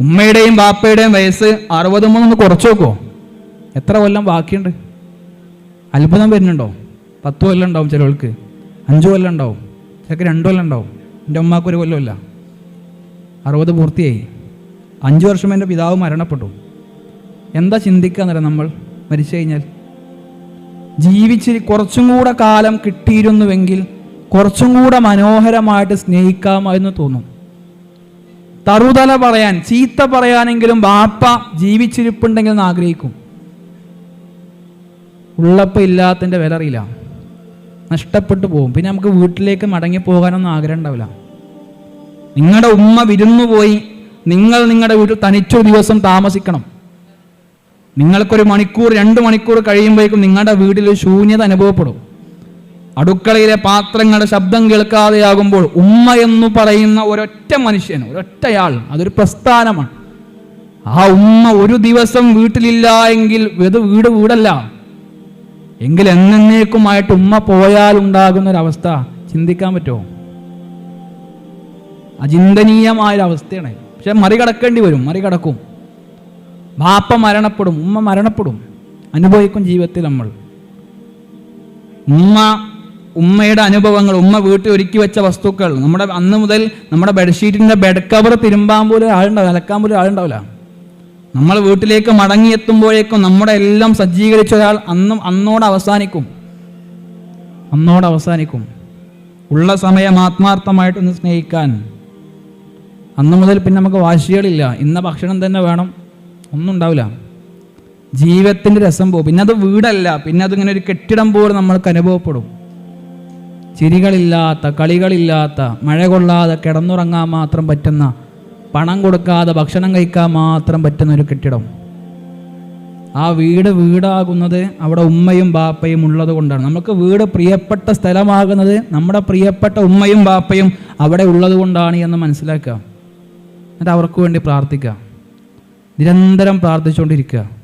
ഉമ്മയുടെയും ബാപ്പയുടെയും വയസ്സ് അറുപത് മൂന്നൊന്ന് കുറച്ച് നോക്കോ. എത്ര കൊല്ലം ബാക്കിയുണ്ട്? അത്ഭുതം വരുന്നുണ്ടോ? പത്ത് കൊല്ലം ഉണ്ടാവും ചിലവൾക്ക്. അഞ്ച് കൊല്ലം ഉണ്ടാവും. ചിലക്ക് രണ്ട് കൊല്ലം ഉണ്ടാവും. എന്റെ ഉമ്മാക്ക് ഒരു കൊല്ലമല്ല അറുപത് പൂർത്തിയായി. അഞ്ച് വർഷം എന്റെ പിതാവ് മരണപ്പെട്ടു. എന്താ ചിന്തിക്കുക നമ്മൾ? മരിച്ചു കഴിഞ്ഞാൽ. ജീവിച്ച് കുറച്ചും കൂടെ കാലം കിട്ടിയിരുന്നുവെങ്കിൽ കുറച്ചും കൂടെ മനോഹരമായിട്ട് സ്നേഹിക്കാമായിരുന്നു തോന്നും. തറുതല പറയാൻ ചീത്ത പറയാനെങ്കിലും ബാപ്പ ജീവിച്ചിരിപ്പുണ്ടെങ്കിൽ എന്ന് ആഗ്രഹിക്കും. ഉള്ളപ്പോൾ ഇല്ലാത്തതിന്റെ വില അറിയില്ല. നഷ്ടപ്പെട്ടു പോകും. പിന്നെ നമുക്ക് വീട്ടിലേക്ക് മടങ്ങി പോകാനൊന്നും ആഗ്രഹം ഉണ്ടാവില്ല. നിങ്ങളുടെ ഉമ്മ വിരുന്നു പോയി നിങ്ങൾ നിങ്ങളുടെ വീട്ടിൽ തനിച്ചൊരു ദിവസം താമസിക്കണം. നിങ്ങൾക്കൊരു മണിക്കൂർ രണ്ട് മണിക്കൂർ കഴിയുമ്പോഴേക്കും നിങ്ങളുടെ വീട്ടിൽ ശൂന്യത അനുഭവപ്പെടും. അടുക്കളയിലെ പാത്രങ്ങളുടെ ശബ്ദം കേൾക്കാതെയാകുമ്പോൾ ഉമ്മ എന്ന് പറയുന്ന ഒരൊറ്റ മനുഷ്യൻ ഒരൊറ്റയാൾ അതൊരു പ്രസ്ഥാനമാണ്. ആ ഉമ്മ ഒരു ദിവസം വീട്ടിലില്ല എങ്കിൽ ഇത് വീട് വീടല്ല. എങ്കിൽ എന്നേക്കുമായിട്ട് ഉമ്മ പോയാൽ ഉണ്ടാകുന്ന ഒരവസ്ഥ ചിന്തിക്കാൻ പറ്റുമോ? അചിന്തനീയമായൊരവസ്ഥയാണ്. പക്ഷെ മറികടക്കേണ്ടി വരും മറികടക്കും. ബാപ്പ മരണപ്പെടും ഉമ്മ മരണപ്പെടും. അനുഭവിക്കും ജീവിതത്തിൽ നമ്മൾ. ഉമ്മ ഉമ്മയുടെ അനുഭവങ്ങൾ ഉമ്മ വീട്ടിൽ ഒരുക്കി വെച്ച വസ്തുക്കൾ. നമ്മുടെ അന്ന് മുതൽ നമ്മുടെ ബെഡ്ഷീറ്റിന്റെ ബെഡ് കവർ തിരുമ്പാൻ പോലും ആളുണ്ടാവില്ല അലക്കാൻ പോലും ആളുണ്ടാവില്ല. നമ്മൾ വീട്ടിലേക്ക് മടങ്ങിയെത്തുമ്പോഴേക്കും നമ്മുടെ എല്ലാം സജ്ജീകരിച്ച ഒരാൾ അന്നും അന്നോട് അവസാനിക്കും. അന്നോട് അവസാനിക്കും. ഉള്ള സമയം ആത്മാർത്ഥമായിട്ടൊന്ന് സ്നേഹിക്കാൻ. അന്ന് മുതൽ പിന്നെ നമുക്ക് വാശികളില്ല. ഇന്ന ഭക്ഷണം തന്നെ വേണം ഒന്നും ഉണ്ടാവില്ല. ജീവിതത്തിന്റെ രസം പോകും. പിന്നെ അത് വീടല്ല. പിന്നെ അതിങ്ങനെ ഒരു കെട്ടിടം പോലെ നമ്മൾക്ക് അനുഭവപ്പെടും. ചിരികളില്ലാത്ത കളികളില്ലാത്ത മഴ കൊള്ളാതെ കിടന്നുറങ്ങാൻ മാത്രം പറ്റുന്ന പണം കൊടുക്കാതെ ഭക്ഷണം കഴിക്കാൻ മാത്രം പറ്റുന്ന ഒരു കെട്ടിടം. ആ വീട് വീടാകുന്നത് അവിടെ ഉമ്മയും ബാപ്പയും ഉള്ളത് കൊണ്ടാണ്. നമുക്ക് വീട് പ്രിയപ്പെട്ട സ്ഥലമാകുന്നത് നമ്മുടെ പ്രിയപ്പെട്ട ഉമ്മയും ബാപ്പയും അവിടെ ഉള്ളത് കൊണ്ടാണ് എന്ന് മനസ്സിലാക്കുക. എന്നിട്ട് അവർക്ക് വേണ്ടി പ്രാർത്ഥിക്കുക. നിരന്തരം പ്രാർത്ഥിച്ചുകൊണ്ടിരിക്കുക.